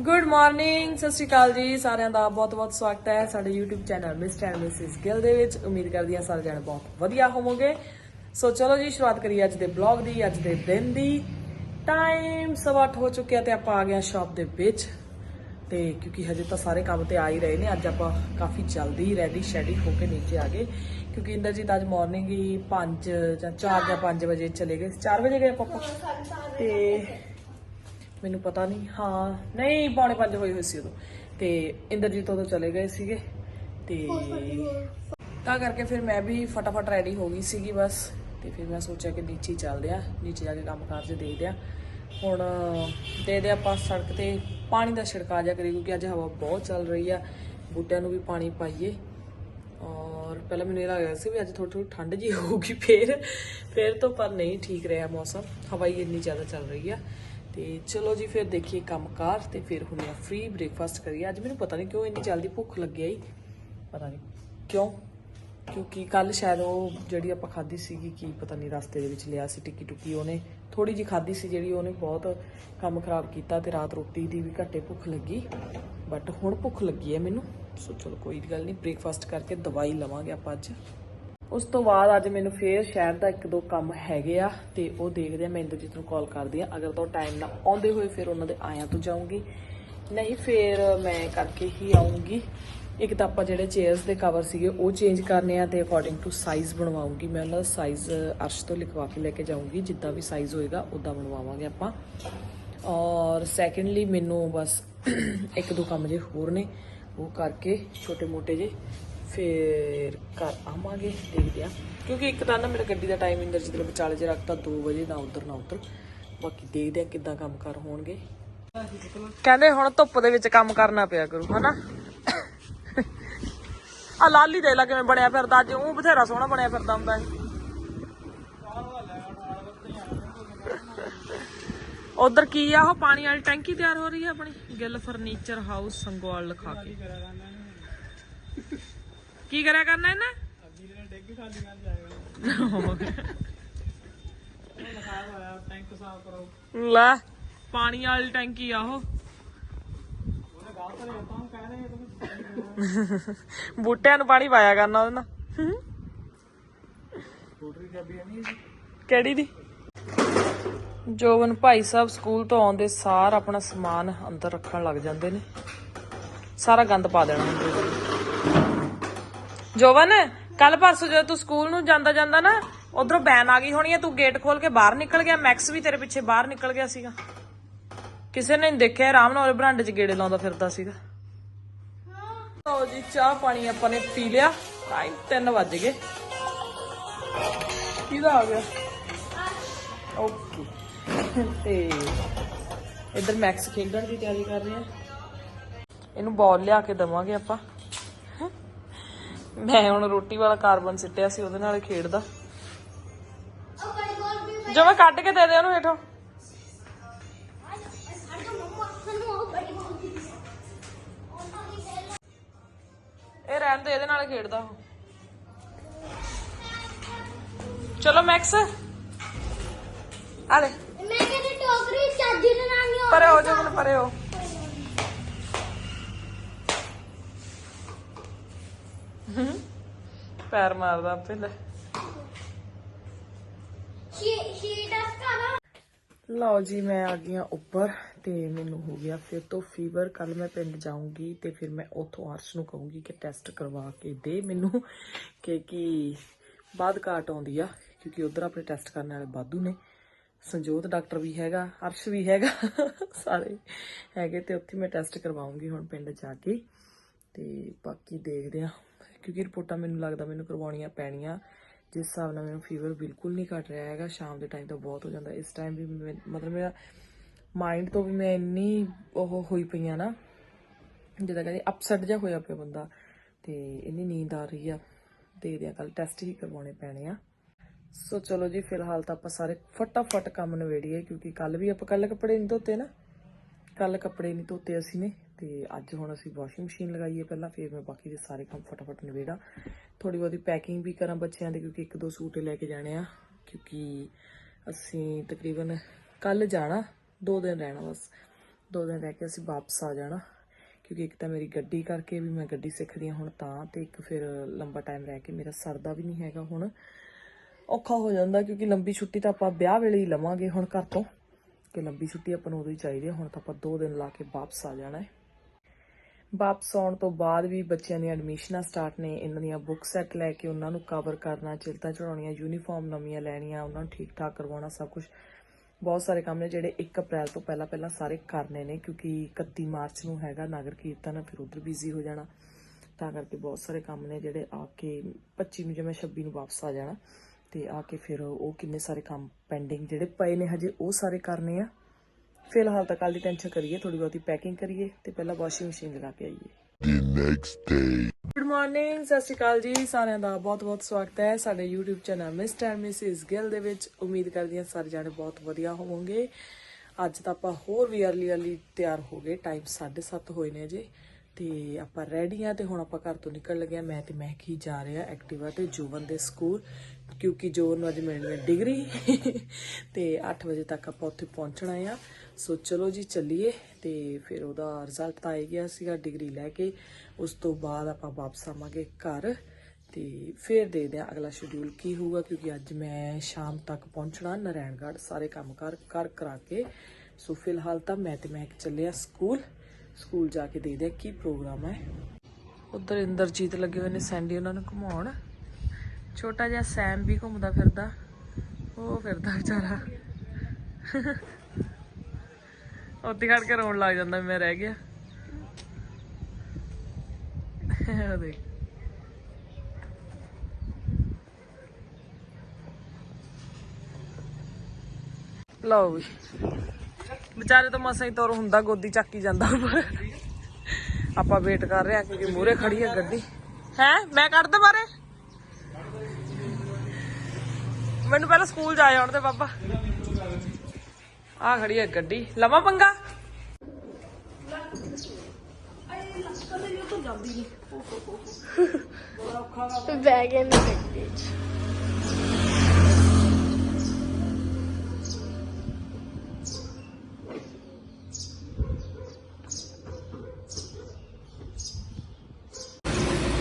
Good morning ਸਤਿ ਸ਼੍ਰੀ ਅਕਾਲ ਜੀ ਸਾਰਿਆਂ ਦਾ ਬਹੁਤ-ਬਹੁਤ ਸਵਾਗਤ ਹੈ ਸਾਡੇ YouTube channel mister and Mrs Gill ਦੇ ਵਿੱਚ। ਉਮੀਦ ਕਰਦੀ ਹਾਂ ਸਾਰੇ ਜਣੇ ਬਹੁਤ ਵਧੀਆ ਹੋਵੋਗੇ। ਸੋ ਚਲੋ ਜੀ ਸ਼ੁਰੂਆਤ ਕਰੀਏ ਅੱਜ ਦੇ ਬਲੌਗ ਦੀ ਅੱਜ ਦੇ ਦਿਨ ਦੀ। ਟਾਈਮ ਸਵਾ ਅੱਠ ਹੋ ਚੁੱਕਿਆ ਤੇ ਆਪਾਂ ਆ ਗਏ ਸ਼ਾਪ ਦੇ ਵਿੱਚ। ਤੇ ਕਿਉਂਕਿ ਹਜੇ ਤਾਂ ਸਾਰੇ ਕੰਮ ਤੇ ਆ ਹੀ ਰਹੇ ਨੇ ਅੱਜ ਆਪਾਂ ਕਾਫੀ ਜਲਦੀ ਰੈਡੀ ਸ਼ੈਡੀ ਹੋ ਕੇ ਨੀਚੇ ਆ ਗਏ। ਕਿਉਂਕਿ ਇੰਦਰਜੀਤ ਅੱਜ ਮਾਰਨਿੰਗ ਹੀ 5 ਜਾਂ 4 ਜਾਂ 5 ਵਜੇ ਚਲੇ ਗਏ। 4 ਵਜੇ ਗਏ ਪਾਪਾ ਤੇ। ਮੈਨੂੰ ਪਤਾ ਨਹੀਂ। ਹਾਂ, ਨਹੀਂ, ਪੌਣੇ 5 ਹੋਏ ਹੋਏ ਸੀ ਉਦੋਂ। ਤੇ ਇੰਦਰਜੀਤ ਉਦੋਂ ਚਲੇ ਗਏ ਸੀਗੇ। ਤੇ ਤਾਂ ਕਰਕੇ ਫਿਰ ਮੈਂ ਵੀ ਫਟਾਫਟ ਰੈਡੀ ਹੋ ਗਈ ਸੀਗੀ ਬਸ। ਤੇ ਫਿਰ ਮੈਂ ਸੋਚਿਆ ਕਿ ਨੀਚੇ ਹੀ ਚੱਲਦੇ ਆ ਨੀਚੇ ਜਾ ਕੇ ਕੰਮ ਕਾਰਜ ਦੇਖਦੇ ਆ ਹੁਣ ਦੇ ਦੇ ਆਪਾਂ ਸੜਕ ਤੇ ਪਾਣੀ ਦਾ ਛਿੜਕਾ ਜਾ ਕਰੀ ਕਿਉਂਕਿ ਅੱਜ ਹਵਾ ਬਹੁਤ ਚੱਲ ਰਹੀ ਆ। ਬੂਟਿਆਂ ਨੂੰ ਵੀ ਪਾਣੀ ਪਾਈਏ। ਔਰ ਪਹਿਲਾਂ ਮੈਨੂੰ ਇਹ ਲੱਗਦਾ ਸੀ ਵੀ ਅੱਜ ਥੋੜੀ ਥੋੜੀ ਠੰਡ ਜੀ ਹੋਊਗੀ ਫੇਰ। ਫੇਰ ਤੋਂ ਪਰ ਨਹੀਂ ਠੀਕ ਰਿਹਾ ਮੌਸਮ। ਹਵਾ ਹੀ ਇੰਨੀ ਜ਼ਿਆਦਾ ਚੱਲ ਰਹੀ ਆ। ਤੇ ਚਲੋ ਜੀ, ਫਿਰ ਦੇਖੀਏ ਕੰਮਕਾਰ ਤੇ ਫਿਰ ਹੁਣ ਆ ਫ੍ਰੀ ਬ੍ਰੇਕਫਾਸਟ ਕਰੀਏ। ਅੱਜ ਮੈਨੂੰ ਪਤਾ ਨਹੀਂ ਕਿਉਂ ਇੰਨੀ ਜਲਦੀ ਭੁੱਖ ਲੱਗੀ ਆਈ। ਪਤਾ ਨਹੀਂ ਕਿਉਂ? ਕਿਉਂਕਿ ਕੱਲ ਸ਼ਾਇਦ ਉਹ ਜਿਹੜੀ ਆਪਾਂ ਖਾਧੀ ਸੀਗੀ, ਕੀ ਪਤਾ ਨਹੀਂ ਰਸਤੇ ਦੇ ਵਿੱਚ ਲਿਆ ਸੀ, ਟਿੱਕੀ ਟੁੱਕੀ ਉਹਨੇ। ਥੋੜੀ ਜੀ ਖਾਧੀ ਸੀ ਜਿਹੜੀ ਉਹਨੇ ਬਹੁਤ ਕੰਮ ਖਰਾਬ ਕੀਤਾ ਤੇ ਰਾਤ ਰੋਟੀ ਦੀ ਵੀ ਘੱਟੇ ਭੁੱਖ ਲੱਗੀ। ਬਟ ਹੁਣ ਭੁੱਖ ਲੱਗੀ ਹੈ ਮੈਨੂੰ। ਸੋ ਚਲੋ ਕੋਈ ਗੱਲ ਨਹੀਂ ਬ੍ਰੇਕਫਾਸਟ ਕਰਕੇ ਦਵਾਈ ਲਵਾਂਗੇ ਆਪਾਂ ਅੱਜ। ਉਸ ਤੋਂ ਬਾਅਦ ਅੱਜ ਮੈਨੂੰ ਫੇਰ ਸ਼ਹਿਰ ਦਾ ਇੱਕ ਦੋ ਕੰਮ ਹੈਗੇ ਆ ਤੇ ਉਹ ਦੇਖਦੇ ਆ, ਮੈਂ ਇੰਦਰਜੀਤ ਨੂੰ ਕਾਲ ਕਰਦੀ ਆ। ਅਗਰ ਤਾਂ ਟਾਈਮ ਨਾਲ ਆਉਂਦੇ ਹੋਏ ਫਿਰ ਉਹਨਾਂ ਦੇ ਆਇਆਂ ਤੋਂ ਜਾਊਂਗੀ। ਨਹੀਂ, ਫਿਰ ਮੈਂ ਕਰਕੇ ਹੀ ਆਉਂਗੀ ਇੱਕ ਤਾਂ ਆਪਾਂ ਜਿਹੜੇ ਚੇਅਰਸ ਦੇ ਕਵਰ ਸੀਗੇ, ਉਹ ਚੇਂਜ ਕਰਨੇ ਆ ਤੇ ਅਕੋਰਡਿੰਗ ਟੂ ਸਾਈਜ਼ ਬਣਵਾਉਂਗੀ ਮੈਂ ਉਹਨਾਂ ਦਾ ਸਾਈਜ਼ ਅਰਸ਼ ਤੋਂ ਲਿਖਵਾ ਕੇ ਲੈ ਕੇ ਜਾਊਂਗੀ। ਜਿੱਦਾਂ ਵੀ ਸਾਈਜ਼ ਹੋਏਗਾ ਉਦਾਂ ਬਣਵਾਵਾਂਗੇ ਆਪਾਂ। ਔਰ ਸੈਕੰਡਲੀ ਮੈਨੂੰ ਬਸ ਇੱਕ ਦੋ ਕੰਮ ਜੇ ਹੋਰ ਨੇ, ਉਹ ਕਰਕੇ ਛੋਟੇ ਮੋਟੇ ਜੇ ਫਿਰ ਘਰ ਆਵਾਂਗੇ, ਦੇਖਦੇ ਆ। ਕਿਉਂਕਿ ਇੱਕ ਤਾਂ ਨਾ ਮੇਰਾ ਗੱਡੀ ਦਾ ਟਾਈਮ ਇੰਦਰਜੀਤ ਨੇ ਵਿਚਾਲੇ ਜੇ ਰੱਖਤਾ 2 ਵਜੇ, ਨਾ ਉਧਰ ਨਾ ਉਧਰ। ਬਾਕੀ ਦੇਖਦੇ ਆ ਕਿੱਦਾਂ ਕੰਮ ਕਰ ਹੋਣਗੇ। ਕਹਿੰਦੇ ਹੁਣ ਧੁੱਪ ਦੇ ਵਿੱਚ ਕੰਮ ਕਰਨਾ ਪਿਆ ਕਰੂ, ਹਨਾ? ਆ ਲਾਲੀ ਦੇ ਲਾ ਕਿਵੇਂ ਬਣਿਆ ਫਿਰਦਾ, ਅੱਜ ਉਹ ਬਥੇਰਾ ਸੋਹਣਾ ਬਣਿਆ ਫਿਰਦਾ ਹੁੰਦਾ ਹੈ ਉਧਰ ਕੀ ਆ, ਉਹ ਪਾਣੀ ਵਾਲੀ ਟੈਂਕੀ ਤਿਆਰ ਹੋ ਰਹੀ ਹੈ ਆਪਣੀ? ਗਿੱਲ ਫਰਨੀਚਰ ਹਾਊਸ ਸੰਗਵਾਲ ਲਿਖਾ ਕੇ। ਕੀ ਕਰਿਆ ਕਰਨਾ ਇਹਨੇ? ਲੈ, ਪਾਣੀ ਵਾਲੀ ਟੈਂਕੀ ਆ ਉਹ। ਬੂਟਿਆਂ ਨੂੰ ਪਾਣੀ ਪਾਇਆ ਕਰਨਾ ਉਹਦੇ ਨਾਲ। ਕਿਹੜੀ ਦੀ? ਜੋਵਨ ਭਾਈ ਸਾਹਿਬ ਸਕੂਲ ਤੋਂ ਆਉਂਦੇ ਸਾਰ ਆਪਣਾ ਸਮਾਨ ਅੰਦਰ ਰੱਖਣ ਲੱਗ ਜਾਂਦੇ ਨੇ। ਸਾਰਾ ਗੰਦ ਪਾ ਦੇਣਾ। ਹੁੰਦੇ ਜੋਵਨ ਕੱਲ ਪਰਸੋਂ ਜਦੋਂ ਤੂੰ ਸਕੂਲ ਨੂੰ ਜਾਂਦਾ ਜਾਂਦਾ ਨਾ, ਉਧਰੋਂ ਬੈਨ ਆ ਗਈ ਹੋਣੀ ਆ, ਤੂੰ ਗੇਟ ਖੋਲ ਕੇ ਬਾਹਰ ਨਿਕਲ ਗਿਆ, ਮੈਕਸ ਵੀ ਤੇਰੇ ਪਿੱਛੇ ਬਾਹਰ ਨਿਕਲ ਗਿਆ ਸੀਗਾ। ਕਿਸੇ ਨੇ ਨੀ ਦੇਖਿਆ, ਆਰਾਮ ਨਾਲ ਉਹਦੇ ਬਰਾਂਡੇ 'ਚ ਗੇੜੇ ਲਾਉਂਦਾ ਫਿਰਦਾ ਸੀਗਾ। ਲਓ ਜੀ, ਚਾਹ ਪਾਣੀ ਆਪਾਂ ਨੇ ਪੀ ਲਿਆ ਟਾਈਮ 3 ਵੱਜ ਗਏ। ਕਿਹਦਾ ਆ ਗਿਆ? ਓਕੇ ਤੇ ਇਧਰ ਮੈਕਸ ਖੇਡਣ ਦੀ ਤਿਆਰੀ ਕਰ ਰਹੇ। ਆ ਇਹਨੂੰ ਬਾਲ ਲਿਆ ਕੇ ਦਵਾਂਗੇ ਆਪਾਂ। ਮੈਂ ਹੁਣ ਰੋਟੀ ਵਾਲਾ ਕਾਰਬਨ ਸਿੱਟਿਆ ਸੀ ਉਹਦੇ ਨਾਲ ਖੇਡਦਾ। ਜੋ ਮੈਂ ਕੱਢ ਕੇ ਦੇ ਦੇ ਉਹਨੂੰ ਹੇਠੋਂ। ਇਹ ਰਹਿਣ ਦੇ ਇਹਦੇ ਨਾਲ ਖੇਡਦਾ ਉਹ। ਚਲੋ ਮੈਕਸ। ਆ ਲੈ। ਮੈਂ ਕਹਿੰਦੀ ਟੋਕਰੀ ਦੇ ਨਾਲ ਨਹੀਂ ਪਰੇ ਹੋ ਜਾ ਹੁਣ ਪਰੇ ਹੋ। ਪੈਰ ਮਾਰਦਾ ਆਪੇ ਲੈ। ਲਓ ਜੀ ਮੈਂ ਆ ਗਈ ਹਾਂ ਉੱਪਰ ਤੇ ਮੈਨੂੰ ਹੋ ਗਿਆ ਫਿਰ ਤੋਂ ਫੀਵਰ ਕੱਲ ਮੈਂ ਪਿੰਡ ਜਾਊਂਗੀ ਤੇ ਫਿਰ ਮੈਂ ਉੱਥੋਂ ਅਰਸ਼ ਨੂੰ ਕਹੂੰਗੀ ਕਿ ਟੈਸਟ ਕਰਵਾ ਕੇ ਦੇ ਮੈਨੂੰ ਕਿ ਕੀ ਬਾਅਦ ਕਾਟ ਆਉਂਦੀ ਆ ਕਿਉਂਕਿ ਉਧਰ ਆਪਣੇ ਟੈਸਟ ਕਰਨ ਵਾਲੇ ਬਾਦੂ ਨੇ। ਸੰਜੋਤ ਡਾਕਟਰ ਵੀ ਹੈਗਾ ਅਰਸ਼ ਵੀ ਹੈਗਾ ਸਾਰੇ ਹੈਗੇ ਤੇ ਉੱਥੇ ਮੈਂ ਟੈਸਟ ਕਰਵਾਉਂਗੀ ਹੁਣ ਪਿੰਡ ਜਾ ਕੇ। ਤੇ ਬਾਕੀ ਦੇਖਦੇ ਆ ਕਿਉਂਕਿ ਰਿਪੋਰਟਾਂ ਮੈਨੂੰ ਲੱਗਦਾ ਮੈਨੂੰ ਕਰਵਾਉਣੀਆਂ ਪੈਣੀਆਂ। ਜਿਸ ਹਿਸਾਬ ਨਾਲ ਮੈਨੂੰ ਫੀਵਰ ਬਿਲਕੁਲ ਨਹੀਂ ਘਟ ਰਿਹਾ ਹੈਗਾ, ਸ਼ਾਮ ਦੇ ਟਾਈਮ ਤਾਂ ਬਹੁਤ ਹੋ ਜਾਂਦਾ। ਇਸ ਟਾਈਮ ਵੀ ਮੈਂ- ਮਤਲਬ ਮੇਰਾ ਮਾਈਂਡ ਤੋਂ ਵੀ ਮੈਂ ਇੰਨੀ ਉਹ ਹੋਈ ਪਈ ਪਈਆਂ ਨਾ, ਜਿੱਦਾਂ ਕਹਿੰਦੇ ਅਪਸੈਟ ਜਿਹਾ ਹੋਇਆ ਪਿਆ ਬੰਦਾ, ਤੇ ਇੰਨੀ ਨੀਂਦ ਆ ਰਹੀ ਆ। ਦੇਖਦੇ ਆ ਕੱਲ ਟੈਸਟ ਹੀ ਕਰਵਾਉਣੇ ਪੈਣੇ ਆ। ਸੋ ਚਲੋ ਜੀ, ਫਿਲਹਾਲ ਤਾਂ ਆਪਾਂ ਸਾਰੇ ਫਟਾਫਟ ਕੰਮ ਨਵੇੜੀਏ ਕਿਉਂਕਿ ਕੱਲ ਵੀ ਆਪਾਂ ਕੱਲ ਕੱਪੜੇ ਨਹੀਂ ਧੋਤੇ ਨਾ। ਕੱਲ ਕੱਪੜੇ ਨਹੀਂ ਧੋਤੇ ਅਸੀਂ ਨੇ ਤੇ ਅੱਜ ਹੁਣ ਅਸੀਂ ਵਾਸ਼ਿੰਗ ਮਸ਼ੀਨ ਲਗਾਈਏ ਪਹਿਲਾਂ, ਫਿਰ ਮੈਂ ਬਾਕੀ ਦੇ ਸਾਰੇ ਕੰਮ ਫਟਾਫਟ ਨਵੇੜਾ ਥੋੜੀ ਬਹੁਤੀ ਪੈਕਿੰਗ ਵੀ ਕਰਾਂ ਬੱਚਿਆਂ ਦੇ ਕਿਉਂਕਿ ਇੱਕ ਦੋ ਸੂਟ ਲੈ ਕੇ ਜਾਣੇ ਆ, ਕਿਉਂਕਿ ਅਸੀਂ ਤਕਰੀਬਨ ਕੱਲ ਜਾਣਾ, ਦੋ ਦਿਨ ਰਹਿਣਾ ਬਸ। ਦੋ ਦਿਨ ਰਹਿ ਕੇ ਅਸੀਂ ਵਾਪਸ ਆ ਜਾਣਾ, ਕਿਉਂਕਿ ਇੱਕ ਤਾਂ ਮੇਰੀ ਗੱਡੀ ਕਰਕੇ ਵੀ ਮੈਂ ਗੱਡੀ ਸਿੱਖਦੀ ਹਾਂ ਹੁਣ ਤਾਂ ਤੇ ਇੱਕ ਫਿਰ ਲੰਬਾ ਟਾਈਮ ਰਹਿ ਕੇ ਮੇਰਾ ਸਰਦਾ ਵੀ ਨਹੀਂ ਹੈਗਾ ਹੁਣ। ਔਖਾ ਹੋ ਜਾਂਦਾ ਕਿਉਂਕਿ ਲੰਬੀ ਛੁੱਟੀ ਤਾਂ ਆਪਾਂ ਵਿਆਹ ਵੇਲੇ ਹੀ ਲਵਾਂਗੇ ਹੁਣ ਘਰ ਤੋਂ। ਕਿ ਲੰਬੀ ਛੁੱਟੀ ਆਪਾਂ ਨੂੰ ਉਦੋਂ ਹੀ ਚਾਹੀਦੀ ਹੈ ਹੁਣ ਤਾਂ ਆਪਾਂ 2 ਦਿਨ ਲਾ ਕੇ ਵਾਪਸ ਆ ਜਾਣਾ ਹੈ। ਵਾਪਸ ਆਉਣ ਤੋਂ ਬਾਅਦ ਵੀ ਬੱਚਿਆਂ ਦੀਆਂ ਐਡਮਿਸ਼ਨਾਂ ਸਟਾਰਟ ਨੇ, ਇਹਨਾਂ ਦੀਆਂ ਬੁੱਕ ਸੈੱਟ ਲੈ ਕੇ ਉਹਨਾਂ ਨੂੰ ਕਵਰ ਕਰਨਾ, ਚਿਲਤਾਂ ਚੜਾਉਣੀਆਂ ਯੂਨੀਫਾਰਮ ਨਵੀਆਂ ਲੈਣੀਆਂ, ਉਹਨਾਂ ਨੂੰ ਠੀਕ ਠਾਕ ਕਰਵਾਉਣਾ ਸਭ ਕੁਝ ਬਹੁਤ ਸਾਰੇ ਕੰਮ ਨੇ ਜਿਹੜੇ 1 ਅਪ੍ਰੈਲ ਤੋਂ ਪਹਿਲਾਂ ਪਹਿਲਾਂ ਸਾਰੇ ਕਰਨੇ ਨੇ, ਕਿਉਂਕਿ 31 ਮਾਰਚ ਨੂੰ ਹੈਗਾ ਨਗਰ ਕੀਰਤਨ, ਫਿਰ ਉਧਰ ਬਿਜ਼ੀ ਹੋ ਜਾਣਾ। ਤਾਂ ਕਰਕੇ ਬਹੁਤ ਸਾਰੇ ਕੰਮ ਨੇ ਜਿਹੜੇ ਆ ਕੇ 25 ਨੂੰ ਜਿਵੇਂ 26 ਨੂੰ ਵਾਪਸ ਆ ਜਾਣਾ। ਤੇ ਆ ਕੇ ਫਿਰ ਉਹ ਕਿੰਨੇ ਸਾਰੇ ਕੰਮ ਪੈਂਡਿੰਗ ਜਿਹੜੇ ਪਏ ਨੇ ਹਜੇ ਉਹ ਸਾਰੇ ਕਰਨੇ ਆ। ਫਿਲਹਾਲ ਤਾਂ ਕੱਲ ਦੀ ਟੈਨਸ਼ਨ ਕਰੀਏ ਥੋੜੀ ਬਹੁਤੀ ਪੈਕਿੰਗ ਕਰੀਏ ਤੇ ਪਹਿਲਾਂ ਵਾਸ਼ਿੰਗ ਮਸ਼ੀਨ ਲਗਾ ਕੇ ਆਈਏ। The next day. Good morning ਸਤਿ ਸ਼੍ਰੀ ਅਕਾਲ ਜੀ। ਸਾਰਿਆਂ ਦਾ ਬਹੁਤ-ਬਹੁਤ ਸਵਾਗਤ ਹੈ ਸਾਡੇ YouTube channel mister and Mrs Gill ਦੇ ਵਿੱਚ। ਉਮੀਦ ਕਰਦੀ ਹਾਂ ਸਾਰੇ ਜਾਣੇ ਬਹੁਤ ਵਧੀਆ ਹੋਵੋਗੇ। ਅੱਜ ਤਾਂ ਆਪਾਂ ਹੋਰ ਵੀ ਅਰਲੀ ਅਰਲੀ ਤਿਆਰ ਹੋ ਗਏ। ਟਾਈਮ 7:30 ਹੋਏ ਨੇ ਜੇ ਤੇ ਆਪਾਂ ਰੈਡੀ ਆ ਤੇ ਹੁਣ ਆਪਾਂ ਘਰ ਤੋਂ ਨਿਕਲ ਲੱਗੇ ਆ ਮੈਂ ਤੇ ਮਹਿਕ ਹੀ ਜਾ ਰਹੇ ਆ ਐਕਟਿਵਾ ਤੇ ਜੋਵਨ ਦੇ ਸਕੂਲ। ਕਿਉਂਕਿ ਜੋਵਨ ਨੂੰ ਅੱਜ ਮਿਲਣੀ ਹੈ ਡਿਗਰੀ ਤੇ 8 ਵਜੇ ਤੱਕ ਆਪਾਂ ਉੱਥੇ ਪਹੁੰਚਣਾ ਆ। ਸੋ ਚਲੋ ਜੀ, ਚੱਲੀਏ ਤੇ ਫਿਰ ਉਹਦਾ ਰਿਜ਼ਲਟ ਤਾਂ ਆ ਗਿਆ ਸੀਗਾ ਡਿਗਰੀ ਲੈ ਕੇ। ਉਸ ਤੋਂ ਬਾਅਦ ਆਪਾਂ ਵਾਪਸ ਆਵਾਂਗੇ ਘਰ ਤੇ ਫਿਰ ਦੇਖਦੇ ਆ ਅਗਲਾ ਸ਼ਡਿਊਲ ਕੀ ਹੋਊਗਾ, ਕਿਉਂਕਿ ਅੱਜ ਮੈਂ ਸ਼ਾਮ ਤੱਕ ਪਹੁੰਚਣਾ ਨਰੈਣਗੜ੍ਹ ਸਾਰੇ ਕੰਮ ਕਰ ਕਰ ਕਰਾ ਕੇ। ਸੋ ਫਿਲਹਾਲ ਤਾਂ ਮੈਂ ਤੇ ਮੈਂ ਚੱਲੇ ਆ ਸਕੂਲ। ਸਕੂਲ ਜਾ ਕੇ ਦੇਖਦੇ ਆ ਕੀ ਪ੍ਰੋਗਰਾਮ ਹੈ। ਉਧਰ ਇੰਦਰਜੀਤ ਲੱਗੇ ਹੋਏ ਨੇ, ਸੈਂਡੀ ਉਹਨਾਂ ਨੂੰ ਘੁਮਾਉਣ। ਛੋਟਾ ਜਿਹਾ ਸੈਮ ਵੀ ਘੁੰਮਦਾ ਫਿਰਦਾ ਉਹ ਫਿਰਦਾ ਵਿਚਾਰਾ ਉੱਥੇ ਖੜ ਕੇ ਰੋਣ ਲੱਗ ਜਾਂਦਾ ਵੀ ਮੈਂ ਰਹਿ ਗਿਆ ਉਹ ਦੇਖ ਲਓ ਵੀ ਵਿਚਾਰੇ ਤਾਂ ਮਸਾਂ ਹੀ ਤੁਰ ਹੁੰਦਾ ਗੋਦੀ ਚੱਕੀ ਜਾਂਦਾ ਉੱਪਰ। ਆਪਾਂ ਵੇਟ ਕਰ ਰਹੇ ਆ ਕਿਉਂਕਿ ਮੂਰੇ ਖੜੀ ਹੈ ਗੱਡੀ ਹੈ ਮੈਂ ਕੱਢ ਦੇ ਬਾਰੇ ਮੈਨੂੰ ਪਹਿਲਾਂ ਸਕੂਲ ਜਾ ਆਉਣ ਦੇ ਬਾਬਾ। ਆ ਖੜੀ ਹੈ ਗੱਡੀ। ਲਵਾਂ ਪੰਗਾ? ਬਹਿ ਗਏ ਗੱਡੀ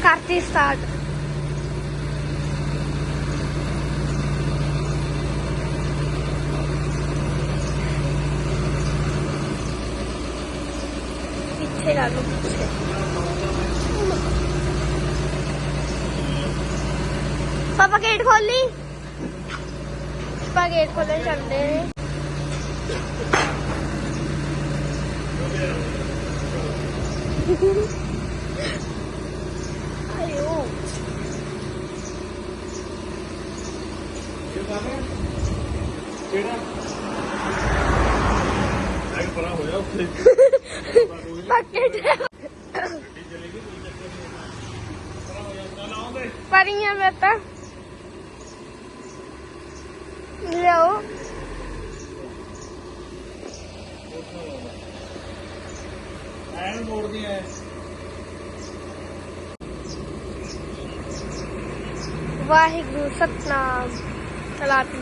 ਕਰਤੀ ਸਟਾਰਟ ਪਿੱਛੇ ਪਾਪਾ ਗੇਟ ਖੋਲੀ? ਪਾਪਾ ਗੇਟ ਖੋਲਣ ਚੱਲਦੇ ਨੇ। ਆਇਓ। ਬਕੇਟ ਪਰੀਆਂ ਮੈਂ ਤਾਂ। ਲਿਆਓ। ਐਨ ਮੋੜਦੀ ਐ। ਵਾਹਿਗੁਰੂ ਸਤਨਾਮ। ਚਲਾਤੀ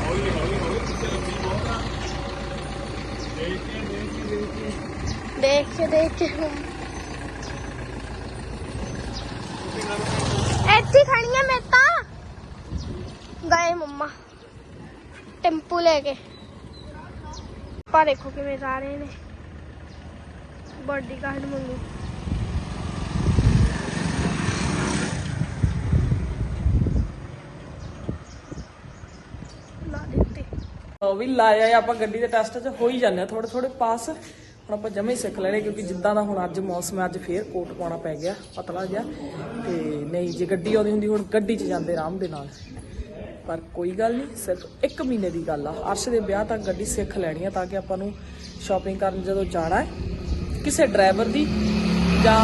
ਹੌਲੀ ਹੌਲੀ ਹੌਲੀ ਪਿੱਛੇ ਲੰਮੀ ਬਹੁਤ ਆ ਦੇਖ ਕੇ ਦੇਖ ਕੇ ਦੇਖ ਕੇ ਦੇਖ ਕੇ ਦੇਖ ਕੇ ਇੱਥੇ ਖੜੀਆਂ ਮੈਂ ਤਾਂ ਗਏ ਮੰਮਾ ਟੈਂਪੂ ਲੈ ਕੇ ਪਰ ਦੇਖੋ ਕਿਵੇਂ ਜਾ ਰਹੇ ਨੇ ਬੋਡੀ ਗਾਰਡ ਮੰਗੂ ਲਾ ਦਿੱਤੇ ਉਹ ਵੀ ਲਾਇਆ ਆਪਾਂ ਗੱਡੀ ਦੇ ਟੈਸਟ 'ਚ ਹੋ ਹੀ ਜਾਂਦੇ ਆ ਥੋੜੇ ਥੋੜੇ ਪਾਸ। ਹੁਣ ਆਪਾਂ ਜਮੇ ਸਿੱਖ ਲੈਣੇ, ਕਿਉਂਕਿ ਜਿੱਦਾਂ ਦਾ ਹੁਣ ਅੱਜ ਮੌਸਮ ਹੈ, ਅੱਜ ਫੇਰ ਕੋਟ ਪਾਉਣਾ ਪੈ ਗਿਆ, ਪਤਲਾ ਜਿਹਾ। ਤੇ ਨਹੀਂ, ਜੇ ਗੱਡੀ ਆਉਂਦੀ ਹੁੰਦੀ, ਹੁਣ ਗੱਡੀ 'ਚ ਜਾਂਦੇ ਆਰਾਮ ਦੇ ਨਾਲ। ਪਰ ਕੋਈ ਗੱਲ ਨਹੀਂ, ਸਿਰਫ 1 ਮਹੀਨੇ ਦੀ ਗੱਲ ਆ। ਅਰਸ਼ ਦੇ ਵਿਆਹ ਤੱਕ ਗੱਡੀ ਸਿੱਖ ਲੈਣੀ ਆ, ਤਾਂ ਕਿ ਆਪਾਂ ਨੂੰ ਸ਼ਾਪਿੰਗ ਕਰਨ ਜਦੋਂ ਜਾਣਾ ਹੈ, ਕਿਸੇ ਡਰਾਈਵਰ ਦੀ ਜਾਂ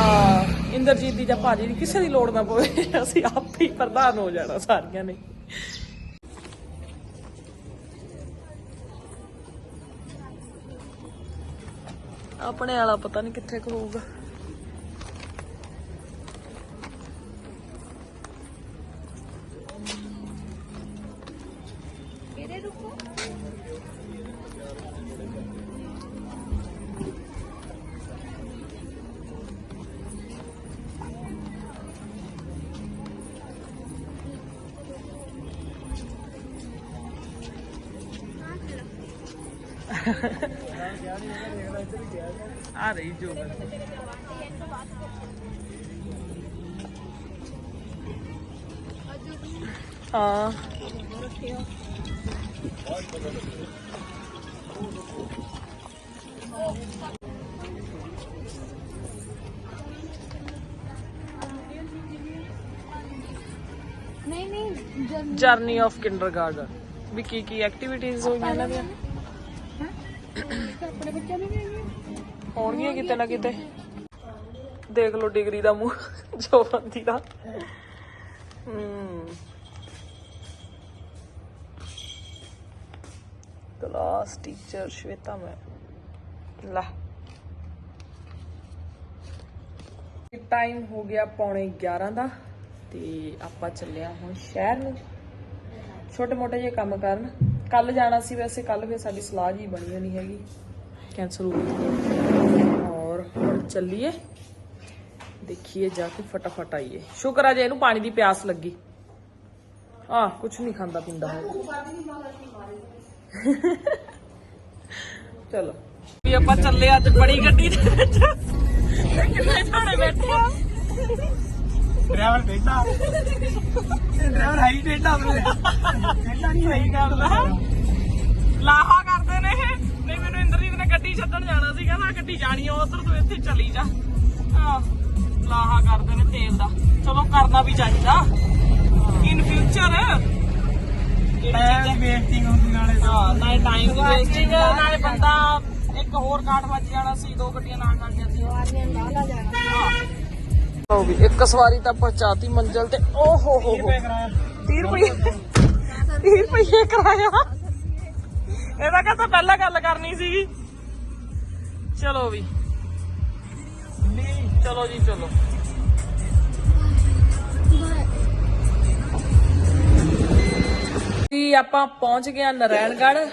ਇੰਦਰਜੀਤ ਦੀ ਜਾਂ ਭਾਜੀ ਦੀ ਕਿਸੇ ਦੀ ਲੋੜ ਨਾ ਪਵੇ। ਅਸੀਂ ਆਪੇ ਹੀ ਪ੍ਰਧਾਨ ਹੋ ਜਾਣਾ ਸਾਰੀਆਂ ਨੇ। ਆਪਣੇ ਵਾਲਾ ਪਤਾ ਨਹੀਂ ਕਿੱਥੇ ਕੁ ਹੋਊਗਾ। ਹਾਂ ਨਹੀਂ ਨਹੀਂ ਜਰਨੀ ਆਫ ਕਿੰਡਰਗਾਰਟਨ ਵੀ ਕੀ ਕੀ ਐਕਟੀਵਿਟੀਜ਼ ਹੋਈਆਂ ਇਹਨਾਂ ਦੀਆਂ ਆਪਣੇ ਬੱਚਿਆਂ ਨੂੰ ਵੀ ਹੋਣਗੀਆਂ ਕਿਤੇ ਨਾ ਕਿਤੇ ਦੇਖ ਲਓ ਡਿਗਰੀ ਦਾ ਮੂੰਹ ਜੋ ਬੰਦੀ ਦਾ ਹਮ ਕਲਾਸ ਟੀਚਰ ਸ਼ਵੇਤਾ ਮੈਂ। ਲਾ। ਟਾਈਮ ਹੋ ਗਿਆ ਪੌਣੇ 11 ਦਾ ਤੇ ਆਪਾਂ ਚੱਲਿਆ ਹੁਣ ਸ਼ਹਿਰ ਨੂੰ। ਛੋਟੇ ਮੋਟੇ ਜਿਹੇ ਕੰਮ ਕਰਨ। ਕੱਲ ਜਾਣਾ ਸੀ ਵੈਸੇ ਕੱਲ ਫਿਰ ਸਾਡੀ ਸਲਾਹ ਜੀ ਬਣੀ ਹੋਣੀ ਹੈਗੀ। ਕੈਂਸਲ ਹੋ ਗਈ। ਔਰ ਹੁਣ ਚੱਲੀਏ। ਦੇਖੀਏ ਜਾ ਕੇ ਫਟਾਫਟ ਆਈਏ। ਸ਼ੁਕਰ ਆ ਜੇ ਇਹਨੂੰ ਪਾਣੀ ਦੀ ਪਿਆਸ ਲੱਗੀ। ਆ ਕੁਝ ਨਹੀਂ ਖਾਂਦਾ ਪੀਂਦਾ। ਹੈ ਚਲੋ। ਵੀ ਆਪਾਂ ਚੱਲੇ ਅੱਜ ਬੜੀ ਗੱਡੀ ਦੇ ਵਿੱਚ। ਕਿੰਨੇ ਸਾਰੇ ਬੈਠੇ ਆ? ਡਰਾਈਵਰ ਬੈਠਾ। ਡਰਾਈਵਰ ਹਾਈ ਬੈਠਾ ਬੈਠਾ ਨਹੀਂ ਹਾਈ ਕਰਦਾ ਲਾਹਾ ਕਰਦੇ ਨੇ ਇਹ। ਨਹੀਂ ਮੈਨੂੰ ਇੰਦਰਜੀਤ ਨੇ ਗੱਡੀ ਛੱਡਣ ਜਾਣਾ ਸੀ ਕਹਿੰਦਾ ਗੱਡੀ ਜਾਣੀ ਆ ਉਧਰ ਤੂੰ ਇੱਥੇ ਚਲੀ ਜਾ। ਆਹ, ਲਾਹਾ ਕਰਦੇ ਨੇ ਤੇਲ ਦਾ। ਚਲੋ ਕਰਨਾ ਵੀ ਚਾਹੀਦਾ। ਇਨ ਫਿਊਚਰ ਟਾਈਮ ਵੇਸਟਿੰਗ ਹੁੰਦੀ ਨਾਲੇ ਹਾਂ ਨਾਲੇ ਟਾਈਮ ਦੀ ਵੇਸਟਿੰਗ ਨਾਲੇ ਬੰਦਾ ਇੱਕ ਹੋਰ ਕਾਟ ਵੱਜ ਜਾਣਾ ਸੀ ਦੋ ਗੱਡੀਆਂ ਨਾਲ ਕਰ ਜਾਂਦੀ। ਆਦਮੀਆਂ ਨਾਲ ਆ ਜਾਣਾ ਲਓ ਵੀ ਇੱਕ ਸਵਾਰੀ ਤਾਂ ਪਹੁੰਚਾਤੀ ਮੰਜ਼ਲ ਤੇ। ਓ ਹੋ ਹੋ ਹੋ। 30 ਰੁਪਏ 30 ਰੁਪਏ? ਕਰਾਇਆ? ਇਹਦਾ ਕਹਿੰਦਾ ਪਹਿਲਾਂ ਗੱਲ ਕਰਨੀ ਸੀਗੀ। ਚਲੋ ਵੀ। ਚਲੋ ਜੀ ਚਲੋ। ਜੀ ਆਪਾਂ ਪਹੁੰਚ ਗਏ ਆ ਨਰੈਣਗੜ੍ਹ,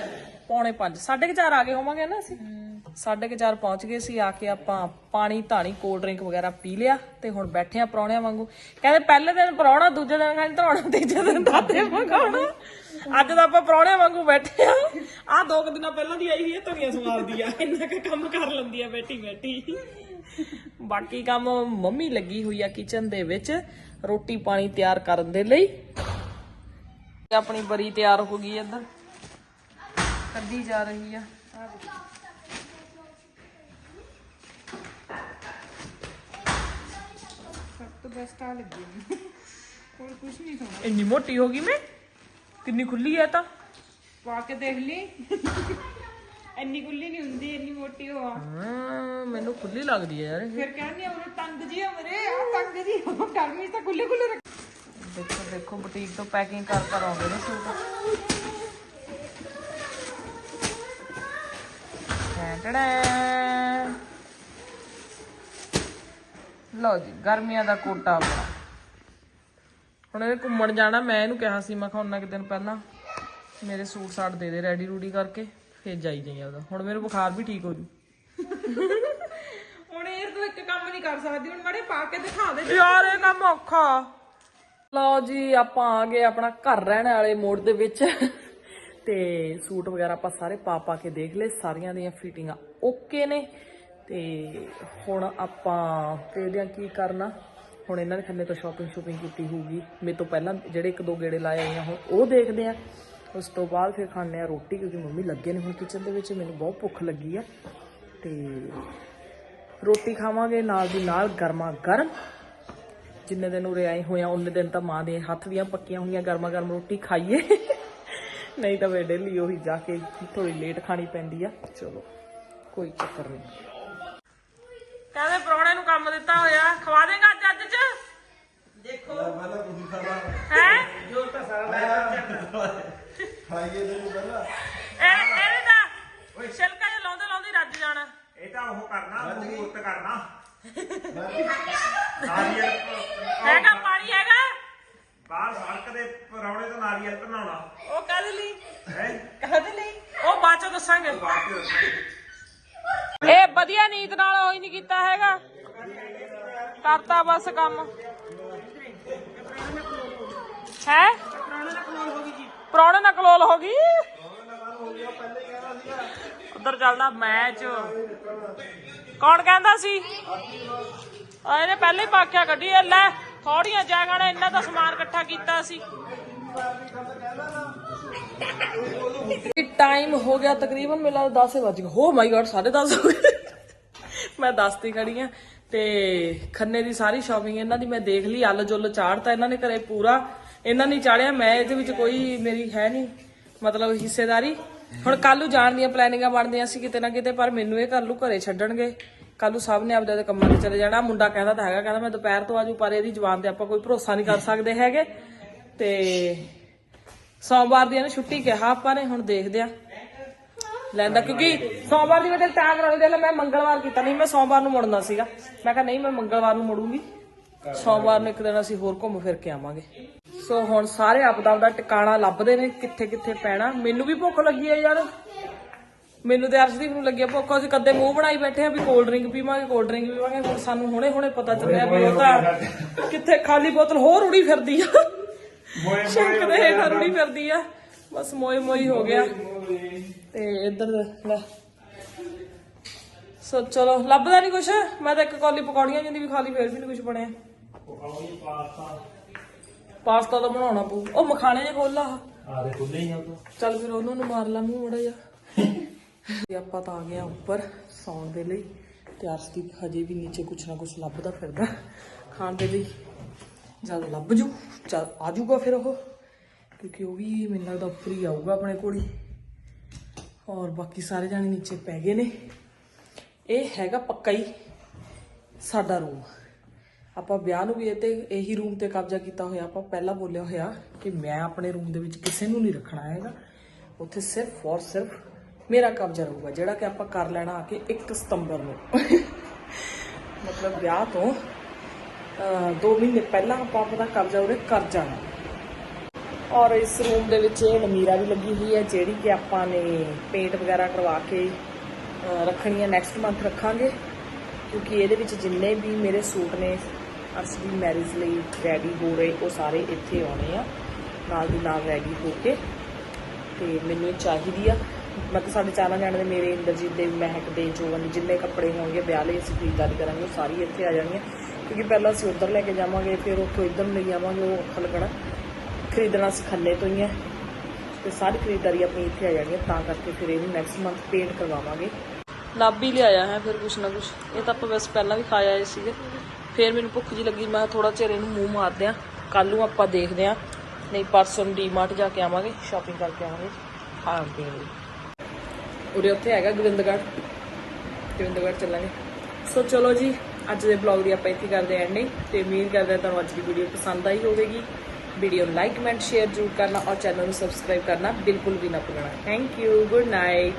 ਪੌਣੇ 5 4:30 ਆ ਗਏ ਹੋਵਾਂਗੇ ਨਾ ਅਸੀਂ? 4:30 ਪਹੁੰਚ ਗਏ ਸੀ, ਆ ਕੇ ਆਪਾਂ ਪਾਣੀ, ਧਾਣੀ ਕੋਲਡ ਡਰਿੰਕ ਵਗੈਰਾ ਪੀ ਲਿਆ ਤੇ ਹੁਣ ਬੈਠੇ ਆ ਪਰੌਣਿਆਂ ਵਾਂਗੂ। ਕਹਿੰਦੇ ਪਹਿਲੇ ਦਿਨ ਪਰੌਣਾ ਦੂਜੇ ਦਿਨ ਖਾਲੀ ਧਰੌਣਾ ਤੀਜੇ ਦਿਨ ਦਾਦੇ ਮੰਗਾਉਣਾ ਅੱਜ ਤਾਂ ਆਪਾਂ ਪਰੌਣਿਆਂ ਵਾਂਗੂ ਬੈਠੇ ਆ। ਆ ਦੋ ਕੁ ਦਿਨਾਂ ਪਹਿਲਾਂ ਦੀ ਆਈ ਹੋਈ ਹੈ ਧੁਨੀਆਂ ਸਵਾਰਦੀ ਆ। ਇੰਨਾ ਕੁ ਕੰਮ ਕਰ ਲੈਂਦੀ ਆ ਬੈਠੀ ਬੈਠੀ। ਬਾਕੀ ਕੰਮ ਮੰਮੀ ਲੱਗੀ ਹੋਈ ਆ ਕਿਚਨ ਦੇ ਵਿੱਚ, ਰੋਟੀ ਪਾਣੀ ਤਿਆਰ ਕਰਨ ਦੇ ਲਈ। ਆਪਣੀ ਬਰੀ ਤਿਆਰ ਹੋ ਗਈ ਇੱਧਰ। ਕੱਢੀ ਜਾ ਰਹੀ ਆ। ਸਭ ਤੋਂ ਬੈਸਟ ਆ ਲੱਗੀ ਮੈਨੂੰ। ਹੋਰ ਕੁਝ ਨਹੀਂ ਖਾਣਾ ਇੰਨੀ ਮੋਟੀ ਹੋ ਗਈ ਮੈਂ? ਕਿੰਨੀ ਖੁੱਲੀ ਐ ਤਾਂ? ਪਾ ਕੇ ਦੇਖ ਲਈ। ਇੰਨੀ ਗੁੱਲੀ ਨਹੀਂ ਹੁੰਦੀ ਇੰਨੀ ਮੋਟੀ ਹੋ ਆ। ਹਾਂ, ਮੈਨੂੰ ਖੁੱਲੀ ਲੱਗਦੀ ਐ ਯਾਰ ਇਹ। ਫਿਰ ਕਹਿੰਦੀ ਆ ਉਹ ਤੰਗ ਜੀ ਆ ਮੇਰੇ। ਆ ਤੰਗ ਜੀ ਆ। ਗਰਮੀ 'ਚ ਤਾਂ ਗੁੱਲੇ ਗੁੱਲੇ ਦੇਖੋ ਦੇਖੋ ਬੁਟੀਕ ਤੋਂ ਪੈਕਿੰਗ ਕਰ ਕਰ ਆਉਂਦੇ ਨੇ ਸੂਟ। ਲਓ ਜੀ ਗਰਮੀਆਂ ਦਾ ਕੋਟਾ ਆਪਣਾ। ਹੁਣ ਇਹ ਘੁੰਮਣ ਜਾਣਾ ਮੈਂ ਇਹਨੂੰ ਕਿਹਾ ਸੀ ਮੈਂ ਕਿਹਾ ਉਹਨਾਂ ਕਿ ਦਿਨ ਪਹਿਲਾਂ ਮੇਰੇ ਸੂਟ ਸਾਟ ਦੇ ਦੇ ਰੈਡੀ ਰੂਡੀ ਕਰਕੇ ਫੇਰ ਜਾਈ ਜਾਈ ਉਹਦਾ ਹੁਣ ਮੇਰੇ ਬੁਖਾਰ ਵੀ ਠੀਕ ਹੋ ਜੂ। ਹੁਣ ਇਹ ਤੋਂ ਇੱਕ ਕੰਮ ਨਹੀਂ ਕਰ ਸਕਦੀ ਹੁਣ ਮਾੜੇ ਪਾ ਕੇ ਦਿਖਾ ਦੇ। ਯਾਰ ਇਹ ਕੰਮ ਔਖਾ। ਲਓ ਜੀ, ਆਪਾਂ ਆ ਗਏ ਆਪਣਾ ਘਰ ਰਹਿਣ ਵਾਲੇ ਮੋੜ ਦੇ ਵਿੱਚ। ਤੇ ਸੂਟ ਵਗੈਰਾ ਆਪਾਂ ਸਾਰੇ ਪਾ ਪਾ ਕੇ ਦੇਖ ਲਏ, ਸਾਰੀਆਂ ਦੀਆਂ ਫਿਟਿੰਗਾਂ ਓਕੇ ਨੇ। ਤੇ ਹੁਣ ਆਪਾਂ ਦੇਖਦੇ ਹਾਂ ਕੀ ਕਰਨਾ? ਹੁਣ ਇਹਨਾਂ ਨੇ ਖੰਨੇ ਤੋਂ ਸ਼ਾਪਿੰਗ ਸ਼ੂਪਿੰਗ ਕੀਤੀ ਹੋਊਗੀ। ਮੇਰੇ ਤੋਂ ਪਹਿਲਾਂ ਜਿਹੜੇ ਇੱਕ ਦੋ ਗੇੜੇ ਲਾਏ ਆਏ ਆ, ਹੁਣ ਉਹ ਦੇਖਦੇ ਆ। ਉਸ ਤੋਂ ਬਾਅਦ ਫਿਰ ਖਾਣੇ ਆ ਰੋਟੀ, ਕਿਉਂਕਿ ਮੰਮੀ ਲੱਗੇ ਨੇ ਹੁਣ ਕਿਚਨ ਦੇ ਵਿੱਚ, ਮੈਨੂੰ ਬਹੁਤ ਭੁੱਖ ਲੱਗੀ ਆ। ਤੇ ਰੋਟੀ ਖਾਵਾਂਗੇ, ਨਾਲ ਦੀ ਨਾਲ ਗਰਮਾ ਗਰਮ ਜਿੰਨੇ ਦਿਨ ਉਰੇ ਆਏ ਹੋਏ ਆ ਉਹਨੇ ਦਿਨ ਤਾਂ ਮਾਂ ਦੇ ਹੱਥ ਦੀਆਂ ਪੱਕੀਆਂ ਹੋਈਆਂ ਗਰਮਾ ਗਰਮ ਰੋਟੀ ਖਾਈਏ। ਨਹੀਂ ਤਾਂ ਵੇ ਡੇਲੀ ਉਹੀ ਜਾ ਕੇ ਥੋੜੀ ਲੇਟ ਖਾਣੀ ਪੈਂਦੀ ਆ। ਚਲੋ ਕੋਈ ਚੱਕਰ ਨਹੀਂ। ਕਹਿੰਦੇ ਪ੍ਰਾਹੁਣੇ ਨੂੰ ਕੰਮ ਦਿੱਤਾ ਹੋਇਆ ਖਵਾ ਦੇਗਾ ਅੱਜ ਅੱਜ ਚ? ਦੇਖੋ। ਹੈ? ਜੋ ਤਾਂ ਸਾਰਾ ਖਾਈਏ ਤੇ ਪਹਿਲਾਂ। ਇਹ ਇਹਦੇ ਦਾ ਛਿਲਕਾ ਜਿਹਾ ਲਾਉਂਦੇ ਲਾਉਂਦੇ ਰੱਜ ਜਾਣਾ। ਤਾਂ ਉਹ ਕਰਨਾ ਮੂਰਤ ਕਰਨਾ। ਨਾਰੀਅਲ ਹੈਗਾ ਪਾਣੀ ਹੈਗਾ। ਬਾਹਰ ਸੜਕ ਦੇ ਪਰੌਣੇ ਤੋਂ ਨਾਰੀਅਲ ਬਣਾਉਣਾ ਉਹ ਕਦ ਲਈ? ਹੈ? ਕਦ ਲਈ? ਉਹ ਬਾਅਦ ਚ ਦੱਸਾਂਗੇ। ਇਹ ਵਧੀਆ ਨੀਤ ਨਾਲ ਹੋਈ ਨਹੀਂ ਕੀਤਾ ਹੈਗਾ। ਕਰਤਾ ਬਸ ਕੰਮ। ਹੈ? ਪ੍ਰਾਹੁਣੇ ਨਾਲ ਕਲੋਲ ਹੋ ਗਈ? ਉਧਰ ਚੱਲਦਾ ਮੈਚ। ਕੌਣ ਕਹਿੰਦਾ ਸੀ? ਆ ਇਹਨੇ ਪਹਿਲੇ ਹੀ ਪਾਕਿਆ ਕੱਢੀ। ਇਹ ਲੈ ਥੋੜੀਆਂ ਜਗ੍ਹਾ ਨੇ ਇੰਨਾ ਤਾਂ ਸਮਾਨ ਇਕੱਠਾ ਕੀਤਾ ਸੀ। ਟਾਈਮ ਹੋ ਗਿਆ ਤਕਰੀਬਨ ਲੱਗਦਾ 10 ਵਜ ਗਏ। ਹੋ ਮਾਈ ਗॉड 10:30 ਹੋ ਗਏ। ਮੈਂ 10 ਤੇ ਖੜੀ ਆ ਤੇ ਖੰਨੇ ਦੀ ਸਾਰੀ ਸ਼ਾਪਿੰਗ ਇਹਨਾਂ ਦੀ ਮੈਂ ਦੇਖ ਲਈ। ਅੱਲ ਜੁੱਲ ਚਾੜਤਾ ਇਹਨਾਂ ਨੇ ਘਰੇ ਪੂਰਾ। ਇਹਨਾਂ ਨੇ ਚਾੜਿਆ। ਮੈਂ ਇਹਦੇ ਵਿੱਚ ਕੋਈ ਮੇਰੀ ਹੈ ਨਹੀਂ ਮਤਲਬ ਹਿੱਸੇਦਾਰੀ। ਹੁਣ ਕੱਲ ਨੂੰ ਜਾਣ ਦੀਆਂ ਪਲੈਨਿੰਗਾਂ ਬਣਦੀਆਂ ਸੀ ਕਿਤੇ ਨਾ ਕਿਤੇ, ਪਰ ਮੈਨੂੰ ਇਹ ਕੱਲ ਨੂੰ ਘਰੇ ਛੱਡਣਗੇ। ਕੱਲ ਨੂੰ ਸਭ ਨੇ ਆਪਦੇ ਕੰਮਾਂ ਤੇ ਚਲੇ ਜਾਣਾ। ਮੁੰਡਾ ਕਹਿੰਦਾ ਤਾਂ ਹੈਗਾ, ਕਹਿੰਦਾ ਮੈਂ ਦੁਪਹਿਰ ਤੋਂ ਆਜੂ, ਪਰ ਇਹਦੀ ਜ਼ੁਬਾਨ ਤੇ ਆਪਾਂ ਕੋਈ ਭਰੋਸਾ ਨਹੀਂ ਕਰ ਸਕਦੇ ਹੈਗੇ। ਤੇ ਸੋਮਵਾਰ ਦੀ ਇਹਨੂੰ ਛੁੱਟੀ ਕਿਹਾ ਆਪਾਂ ਨੇ, ਹੁਣ ਦੇਖਦੇ ਆ। ਲੈਂਦਾ ਕਿਉਂਕਿ ਸੋਮਵਾਰ ਦੀ ਵਜ੍ਹਾ ਤਾਂ ਕਰਾ ਲਈ ਮੈਂ ਮੰਗਲਵਾਰ ਕੀਤਾ ਨਹੀਂ, ਮੈਂ ਸੋਮਵਾਰ ਨੂੰ ਮੁੜਨਾ ਸੀਗਾ। ਮੈਂ ਕਿਹਾ ਨਹੀਂ, ਮੈਂ ਮੰਗਲਵਾਰ ਨੂੰ ਮੁੜੂੰਗੀ। ਸੋਮਵਾਰ ਨੂੰ ਇੱਕ ਦਿਨ ਅਸੀਂ ਹੋਰ ਘੁੰਮ ਫਿਰ ਕੇ ਆਵਾਂਗੇ। ਸੋ ਹੁਣ ਸਾਰੇ ਆਪਦਾ ਆਪਦਾ ਟਿਕਾਣਾ ਲੱਭਦੇ ਨੇ, ਕਿੱਥੇ ਕਿੱਥੇ ਪੈਣਾ। ਮੈਨੂੰ ਵੀ ਭੁੱਖ ਲੱਗੀ ਹੈ ਯਾਰ। ਮੈਨੂੰ ਤੇ ਅਰਸ਼ਦੀਪ ਨੂੰ ਲੱਗਿਆ ਭੁੱਖ, ਅਸੀਂ ਕਦੇ ਮੂੰਹ ਬਣਾਈ ਬੈਠੇ ਆ ਵੀ ਕੋਲਡ ਡਰਿੰਕ ਪੀਵਾਂਗੇ ਕੋਲਡ ਡਰਿੰਕ ਪੀਵਾਂਗੇ। ਹੁਣ ਸਾਨੂੰ ਹੁਣੇ ਹੁਣੇ ਪਤਾ ਚੱਲਿਆ ਵੀ ਉਹ ਤਾਂ ਕਿੱਥੇ ਖਾਲੀ ਬੋਤਲ ਹੋਰ ਉੜੀ ਫਿਰਦੀ ਆ। ਸ਼ੰਕ ਦੇ ਹੇਠਾਂ ਰੁੜੀ ਫਿਰਦੀ ਆ। ਬਸ ਮੋਈ ਮੋਈ ਹੋ ਗਿਆ। ਤੇ ਇੱਧਰ ਲੈ। ਸੋ ਚਲੋ, ਲੱਭਦਾ ਨਹੀਂ ਕੁਛ? ਮੈਂ ਤਾਂ ਇੱਕ ਕੌਲੀ ਪਕੌੜੀਆਂ ਜਿੰਦੀ ਵੀ ਖਾ ਫੇਰ ਵੀ ਨਹੀਂ ਕੁਛ ਬਣਿਆ। ਪਾਸਤਾ ਤਾਂ ਬਣਾਉਣਾ ਪਊ। ਉਹ ਮਖਾਣੇ ਜੇ ਖੋਲਾ ਆ ਦੇ ਖੁੱਲੇ ਹੀ ਆ ਚੱਲ ਫਿਰ ਉਹਨਾਂ ਨੂੰ ਮਾਰ ਲਾ ਮੂੰਹ ਮੜਾ ਜਾ ਤੇ ਆਪਾਂ ਤਾਂ ਆ ਗਏ ਆ ਉੱਪਰ ਸੌਣ ਦੇ ਲਈ। ਤੇ ਅਰਸ਼ਦੀਪ ਹਜੇ ਵੀ ਨੀਚੇ ਕੁਛ ਨਾ ਕੁਛ ਲੱਭਦਾ ਫਿਰਦਾ। ਖਾਣ ਦੇ ਲਈ ਜਦ ਲੱਭ ਜੂ। ਚੱਲ ਆ ਜਾਊਗਾ ਫਿਰ ਉਹ। ਕਿਉਂਕਿ ਉਹ ਵੀ ਮੈਨੂੰ ਲੱਗਦਾ ਉੱਪਰ ਹੀ ਆਊਗਾ ਆਪਣੇ ਕੋਲ ਹੀ। ਔਰ ਬਾਕੀ ਸਾਰੇ ਜਾਣੇ ਨੀਚੇ ਪੈ ਗਏ ਨੇ। ਇਹ ਹੈਗਾ ਪੱਕਾ ਹੀ ਸਾਡਾ ਰੂਮ ਆਪਾਂ ਵਿਆਹ ਨੂੰ ਵੀ ਇਹ ਤੇ ਇਹੀ ਰੂਮ ਤੇ ਕਬਜ਼ਾ ਕੀਤਾ ਹੋਇਆ, ਆਪਾਂ ਪਹਿਲਾਂ ਬੋਲਿਆ ਹੋਇਆ ਕਿ ਮੈਂ ਆਪਣੇ ਰੂਮ ਦੇ ਵਿੱਚ ਕਿਸੇ ਨੂੰ ਨਹੀਂ ਰੱਖਣਾ ਹੈਗਾ। ਉੱਥੇ ਸਿਰਫ ਔਰ ਸਿਰਫ ਮੇਰਾ ਕਬਜ਼ਾ ਰਹੂਗਾ, ਜਿਹੜਾ ਕਿ ਆਪਾਂ ਕਰ ਲੈਣਾ ਆ ਕੇ 1 ਸਤੰਬਰ ਨੂੰ। ਮਤਲਬ ਵਿਆਹ ਤੋਂ 2 ਮਹੀਨੇ ਪਹਿਲਾਂ ਆਪਾਂ ਆਪਣਾ ਕਬਜ਼ਾ ਉਰੇ ਕਰ ਜਾਣਾ। ਔਰ ਇਸ ਰੂਮ ਦੇ ਵਿੱਚ ਇਹ ਅਲਮੀਰਾ ਵੀ ਲੱਗੀ ਹੋਈ ਹੈ, ਜਿਹੜੀ ਕਿ ਆਪਾਂ ਨੇ ਪੇਂਟ ਵਗੈਰਾ ਕਰਵਾ ਕੇ ਰੱਖਣੀ ਹੈ ਨੈਕਸਟ ਮੰਥ ਰੱਖਾਂਗੇ। ਕਿਉਂਕਿ ਇਹਦੇ ਵਿੱਚ ਜਿੰਨੇ ਵੀ ਮੇਰੇ ਸੂਟ ਨੇ ਅਰਸ਼ ਦੀ ਮੈਰਿਜ ਲਈ ਰੈਡੀ ਹੋ ਰਹੇ, ਉਹ ਸਾਰੇ ਇੱਥੇ ਆਉਣੇ ਆ। ਨਾਲ ਦੀ ਨਾਲ ਰੈਡੀ ਹੋ ਕੇ, ਤੇ ਮੈਨੂੰ ਇਹ ਚਾਹੀਦੀ ਆ। ਮੈਂ ਤਾਂ ਸਾਡੇ ਚਾਰਾਂ ਜਾਣੇ ਦੇ, ਮੇਰੇ, ਇੰਦਰਜੀਤ ਦੇ, ਮਹਿਕ ਦੇ ਜੋਵਨ ਜਿੰਨੇ ਕੱਪੜੇ ਹੋਣਗੇ, ਵਿਆਹ ਲਈ ਅਸੀਂ ਖਰੀਦਦਾਰੀ ਕਰਾਂਗੇ, ਉਹ ਸਾਰੀ ਇੱਥੇ ਆ ਜਾਣਗੀਆਂ। ਕਿਉਂਕਿ ਪਹਿਲਾਂ ਅਸੀਂ ਉੱਧਰ ਲੈ ਕੇ ਜਾਵਾਂਗੇ, ਫਿਰ ਉੱਥੋਂ ਇੱਧਰ ਨੂੰ ਲਈ ਆਵਾਂਗੇ, ਉਹ ਔਖਾ ਲੱਗਣਾ। ਖਰੀਦਣਾ ਅਸੀਂ ਤੋਂ ਹੀ ਹੈ ਤੇ ਸਾਰੀ ਖਰੀਦਦਾਰੀ ਆਪਣੀ ਇੱਥੇ ਆ ਜਾਣੀ ਹੈ ਤਾਂ ਕਰਕੇ ਫਿਰ ਇਹਨੂੰ ਨੈਕਸਟ ਮੰਥ ਪੇਂਟ ਕਰਵਾਵਾਂਗੇ। ਲਾਬੀ ਲਿਆਇਆ ਹੈ ਫਿਰ ਕੁਛ ਨਾ ਕੁਛ। ਇਹ ਤਾਂ ਆਪਾਂ ਵੈਸੇ ਪਹਿਲਾਂ ਵੀ ਖਾਇਆ ਆਏ ਸੀਗੇ। ਫਿਰ ਮੈਨੂੰ ਭੁੱਖ ਜੀ ਲੱਗੀ, ਮੈਂ ਥੋੜਾ ਚਿਰ ਇਹਨੂੰ ਮੂੰਹ ਮਾਰਦੇ ਆ ਕੱਲ ਨੂੰ ਆਪਾਂ ਦੇਖਦੇ ਆ। ਨਹੀਂ, ਪਰਸੋਂ ਨੂੰ ਡੀਮਾਰਟ ਜਾ ਕੇ ਆਵਾਂਗੇ ਸ਼ਾਪਿੰਗ ਕਰਕੇ ਆਵਾਂਗੇ। ਖਾਣ ਪੀਣ ਲਈ। ਉਰੇ ਉੱਥੇ ਹੈਗਾ ਗੋਬਿੰਦਗੜ੍ਹ। ਗੋਬਿੰਦਗੜ੍ਹ ਚੱਲਾਂਗੇ। ਸੋ ਚਲੋ ਜੀ, ਅੱਜ ਦੇ ਬਲੌਗ ਦੀ ਆਪਾਂ ਇੱਥੇ ਕਰਦੇ ਐਂਡ ਨਹੀਂ ਤੇ ਉਮੀਦ ਕਰਦੇ ਹਾਂ ਤੁਹਾਨੂੰ ਅੱਜ ਦੀ ਵੀਡੀਓ ਪਸੰਦ ਆਈ ਹੋਵੇਗੀ। ਵੀਡੀਓ ਨੂੰ ਲਾਈਕ ਕਮੈਂਟ ਸ਼ੇਅਰ ਜ਼ਰੂਰ ਕਰਨਾ ਔਰ ਚੈਨਲ ਨੂੰ ਸਬਸਕ੍ਰਾਈਬ ਕਰਨਾ ਬਿਲਕੁਲ ਵੀ ਨਾ ਭੁੱਲਣਾ। Thank you good night